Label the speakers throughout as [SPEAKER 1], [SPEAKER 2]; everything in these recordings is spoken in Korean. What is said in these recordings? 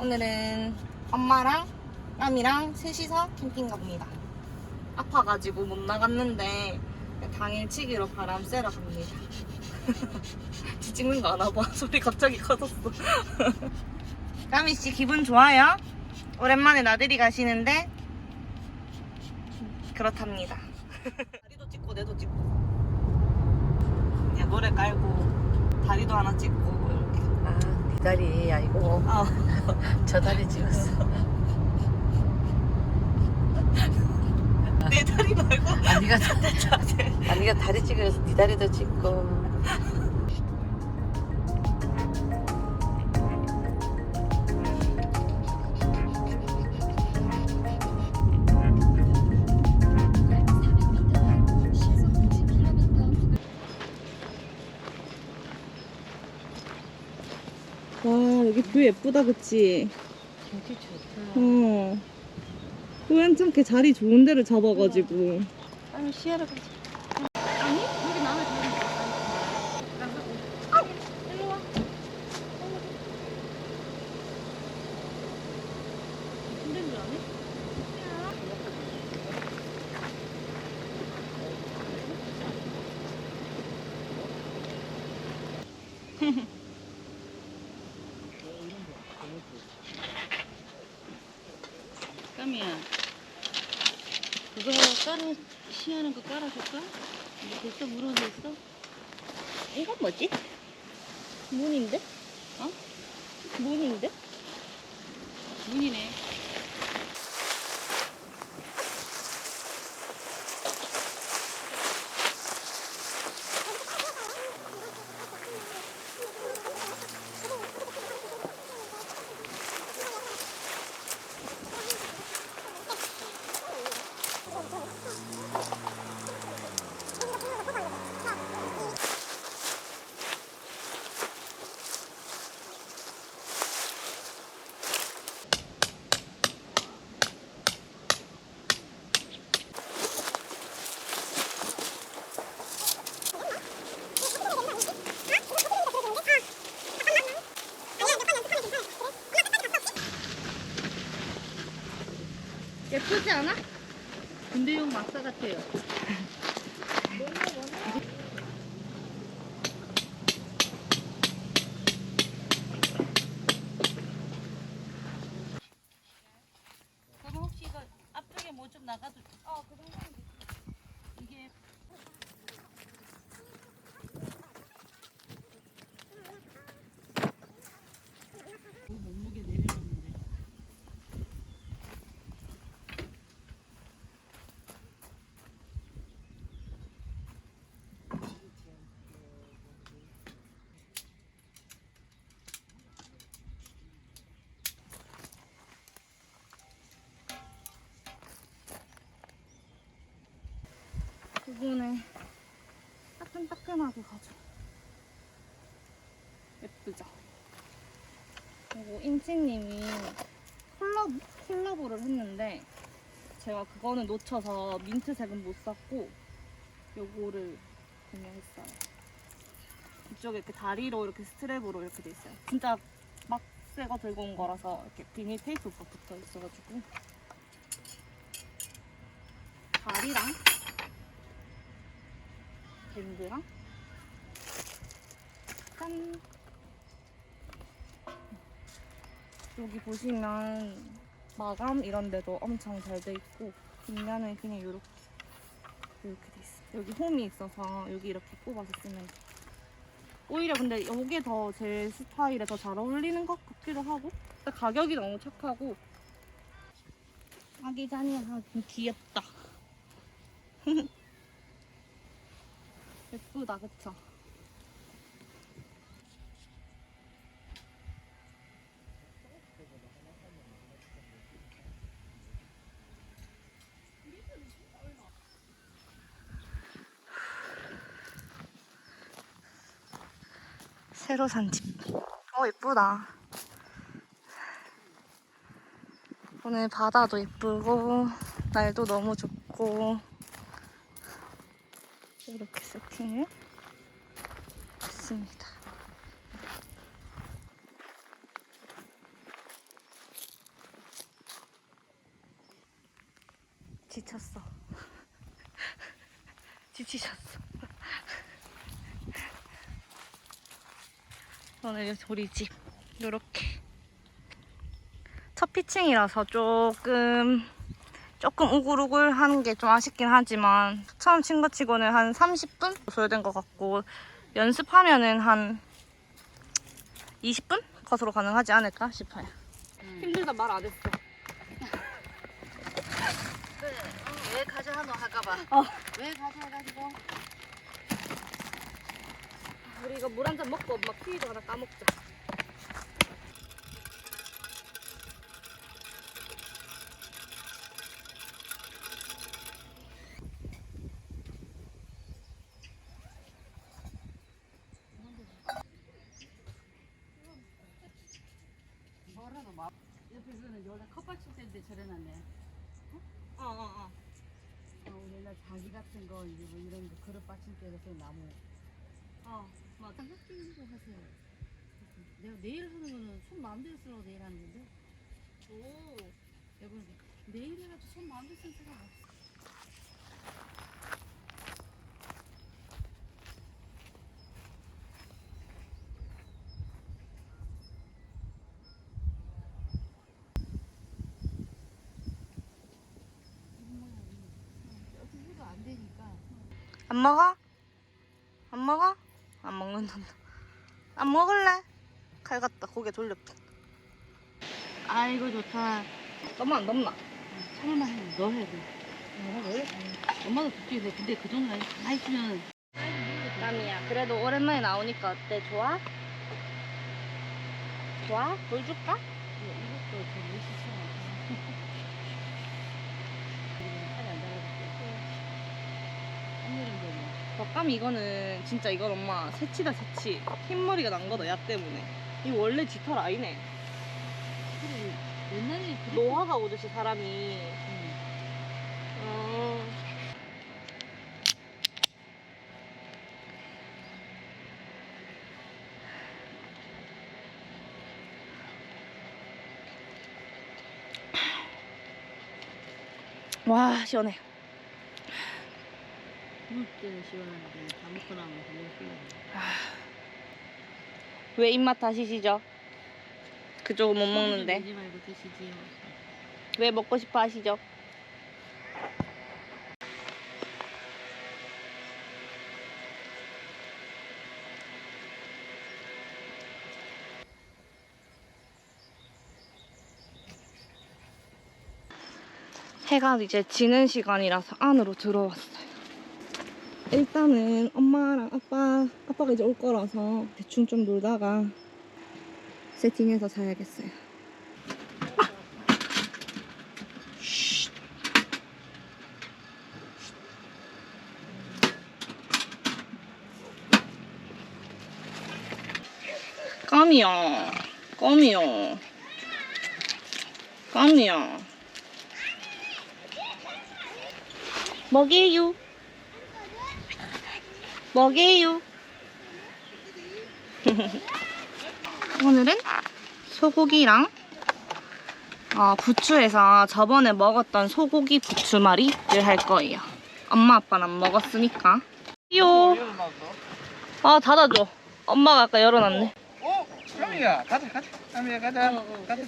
[SPEAKER 1] 오늘은 엄마랑 남이랑 셋이서 캠핑 갑니다. 아파가지고 못 나갔는데 당일치기로 바람 쐬러 갑니다. 지 찍는 거 아나 봐. 소리 갑자기 커졌어. 까미 씨 기분 좋아요? 오랜만에 나들이 가시는데 그렇답니다. 다리도 찍고 내도 찍고 그냥 노래 깔고 다리도 하나 찍고 이렇게.
[SPEAKER 2] 아, 네 다리 아니고
[SPEAKER 1] 아,
[SPEAKER 2] 저 다리 찍었어.
[SPEAKER 1] 내 다리 말고.
[SPEAKER 2] 아니가 다리 찍어서 네 다리도 찍고.
[SPEAKER 1] 뷰 예쁘다 그치?
[SPEAKER 2] 경치 좋다.
[SPEAKER 1] 어 우연찮게 자리 좋은 데를 잡아가지고
[SPEAKER 2] 아니 시야를 가지.
[SPEAKER 1] 아니 여기 나 무
[SPEAKER 2] 까미야. 그거 깔아 시야는 거 깔아줄까? 벌써 있어?
[SPEAKER 1] 이건 뭐지? 문인데?
[SPEAKER 2] 어?
[SPEAKER 1] 문인데?
[SPEAKER 2] 문이네.
[SPEAKER 1] 예쁘지 않아?
[SPEAKER 2] 군대용 막사 같아요. 그럼 혹시 이거 앞쪽에 뭐 좀 나가도
[SPEAKER 1] 어, 그 정도는
[SPEAKER 2] 이게 몸무게 내려놓는데
[SPEAKER 1] 부분에 따끈따끈하게 가져. 예쁘죠? 그리고 인치님이 콜라보, 콜라보를 했는데 제가 그거는 놓쳐서 민트색은 못 샀고 요거를 구매했어요. 이쪽에 이렇게 다리로 이렇게 스트랩으로 이렇게 돼 있어요. 진짜 막 새거 들고 온 거라서 이렇게 비닐 테이프가 붙어 있어가지고 다리랑 밴드랑? 짠. 여기 보시면 마감 이런 데도 엄청 잘 돼 있고 뒷면은 그냥 이렇게 이렇게 돼 있어 여기 홈이 있어서 여기 이렇게 꼽아서 쓰면 돼 오히려 근데 이게 더제 스타일에 더 잘 어울리는 것 같기도 하고 일단 가격이 너무 착하고. 아기자기하고 귀엽다 예쁘다 그쵸? 새로 산 집. 어 예쁘다. 오늘 바다도 예쁘고 날도 너무 좋고 있습니다. 지쳤어. 지치셨어. 오늘 우리 집 이렇게 첫 피칭이라서 조금 조금 우글우글 하는 게좀 아쉽긴 하지만 처음 친거 치고는 한 30분 소요된 것 같고 연습하면은 한 20분 컷으로 가능하지 않을까 싶어요. 힘들다 말 안 했어.
[SPEAKER 2] 그래, 어, 왜 가져하노 할까봐.
[SPEAKER 1] 어.
[SPEAKER 2] 왜 가져와가지고?
[SPEAKER 1] 우리 이거 물 한 잔 먹고 엄마 키위도 하나 까먹자.
[SPEAKER 2] 막. 원래 컵밥 칠 때인데 저래놨네.
[SPEAKER 1] 어, 어, 어.
[SPEAKER 2] 어, 옛날 자기 같은 거, 이제 뭐 이런 거 그릇 그래서 나무.
[SPEAKER 1] 어, 맞아.
[SPEAKER 2] 삼각대는 거 하세요. 내가 내일 하는 거는 손 마음대로 쓰라고 내일 하는 건데.
[SPEAKER 1] 오.
[SPEAKER 2] 여러분, 내일 해가지고 손 마음대로 쓰는 사람 없어. 어떻게 해도 안 되니까.
[SPEAKER 1] 안 먹어? 안 먹어? 안 먹는다. 안 먹을래? 칼 같다. 고개 돌렸다.
[SPEAKER 2] 아이고 좋다.
[SPEAKER 1] 너무 안 덥나?
[SPEAKER 2] 참을만 해. 너 해야 돼. 엄마도 걱정이 돼. 근데 그 정도 나 있으면
[SPEAKER 1] 남이야. 그래도 오랜만에 나오니까 어때? 좋아? 좋아? 볼 줄까?
[SPEAKER 2] 이것도 더 멋있어. 살이 안 달아줄게. 한여름도 뭐.
[SPEAKER 1] 덕감 이거는 진짜 이건 엄마 새치다 새치. 흰머리가 난 거다 야 때문에. 이거 원래 아니네.
[SPEAKER 2] 그래, 옛날에
[SPEAKER 1] 노화가 오듯이 사람이.
[SPEAKER 2] 응.
[SPEAKER 1] 어. 와 시원해.
[SPEAKER 2] 물 때는 시원한데 다 먹고 나면 너무 시원해.
[SPEAKER 1] 왜 입맛 다시시죠? 그쪽은 못 먹는데
[SPEAKER 2] 내지 말고 드시지요.
[SPEAKER 1] 왜 먹고 싶어 하시죠? 해가 이제 지는 시간이라서 안으로 들어왔어요. 일단은 엄마랑 아빠, 아빠가 이제 올 거라서 대충 좀 놀다가 세팅해서 자야겠어요. 껌이요. 껌이요. 껌이요. 먹이에요. 먹이에요. 오늘은 소고기랑 어, 부추에서 저번에 먹었던 소고기 부추말이를 할 거예요. 엄마 아빠는 안 먹었으니까. 요. 아 닫아줘. 엄마가 아까 열어놨네.
[SPEAKER 3] 어? 형이야 가자 가자 형이야 가자 가자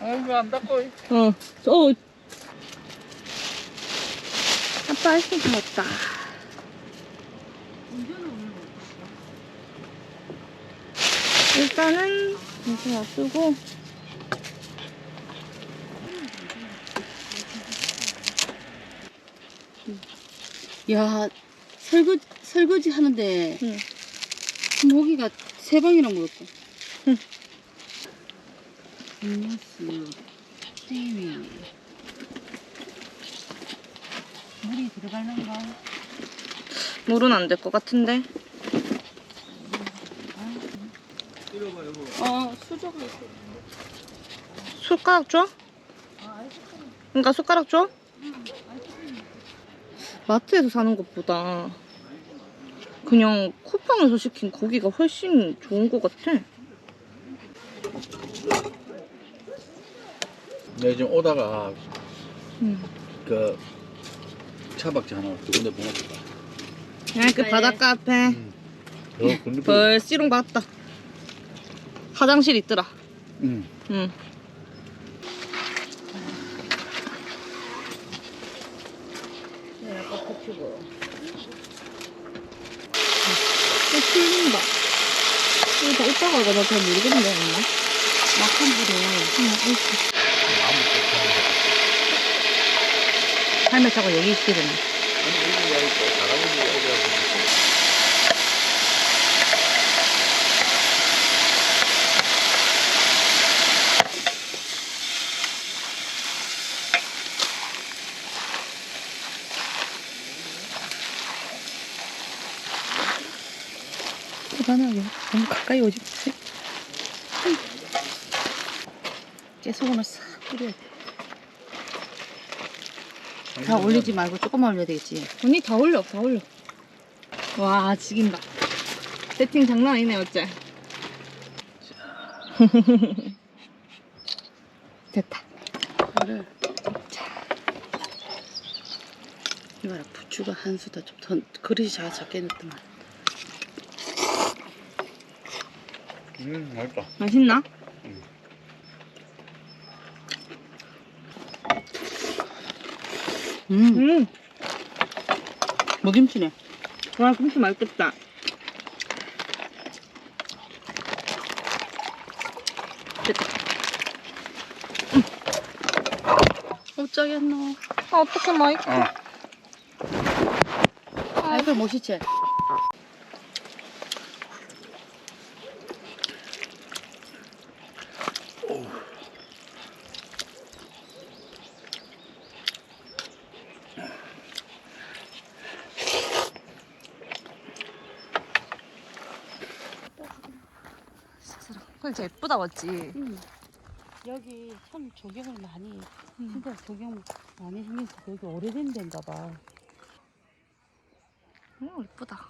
[SPEAKER 3] 아이고 안 닫고
[SPEAKER 1] 어. 어. 아빠 할수 잘했다. 일단은 이렇게 놔두고
[SPEAKER 2] 야 설거지 설거지 하는데
[SPEAKER 1] 응.
[SPEAKER 2] 모기가 세 방이나 물었다.
[SPEAKER 1] 응.
[SPEAKER 2] 음료수, 띠위. 물이 들어갈는가?
[SPEAKER 1] 물은 안 될 것 같은데.
[SPEAKER 2] 어 수저가 있어.
[SPEAKER 1] 숟가락 줘? 그러니까 숟가락 줘? 마트에서 사는 것보다 그냥 쿠팡에서 시킨 고기가 훨씬 좋은 것 같아.
[SPEAKER 3] 내가 지금 오다가
[SPEAKER 1] 응.
[SPEAKER 3] 그 차박지 하나 두 군데 보내줄까?
[SPEAKER 1] 그냥 그 바닷가 앞에
[SPEAKER 3] 어, 근데
[SPEAKER 1] 벌씨롱 봤다. 화장실 있더라.
[SPEAKER 3] 응.
[SPEAKER 1] 응.
[SPEAKER 2] 네.
[SPEAKER 1] 또 풀린다. 이거 다 이따가 가나 잘 모르겠네, 엄마.
[SPEAKER 2] 막한 불에 할매 자꾸 여기 있거든. 불안하게 너무 가까이 오지 마세요. 깨소금을 싹 뿌려야 돼. 다 올리지 말고 조금만 올려야 되겠지.
[SPEAKER 1] 언니 다 올려, 다 올려. 와, 지긴다. 세팅 장난 아니네, 어째? 됐다.
[SPEAKER 2] 이거를 이봐라 부추가 한 수다 좀 더 그릇이 작, 작게 넣더만
[SPEAKER 3] 음, 맛있다.
[SPEAKER 1] 맛있나?
[SPEAKER 2] 음
[SPEAKER 1] 음,
[SPEAKER 2] 무김치네
[SPEAKER 1] 와, 김치 맛있겠다.
[SPEAKER 2] 어쩌겠 안 나와
[SPEAKER 1] 아, 어떡해, 맛있어.
[SPEAKER 3] 어.
[SPEAKER 2] 아이고 멋있지
[SPEAKER 1] 진짜 예쁘다, 맞지?
[SPEAKER 2] 음. 여기 참 조경을 많이 진짜 조경 많이 생겨서 여기 오래된 데인가 봐
[SPEAKER 1] 오, 예쁘다.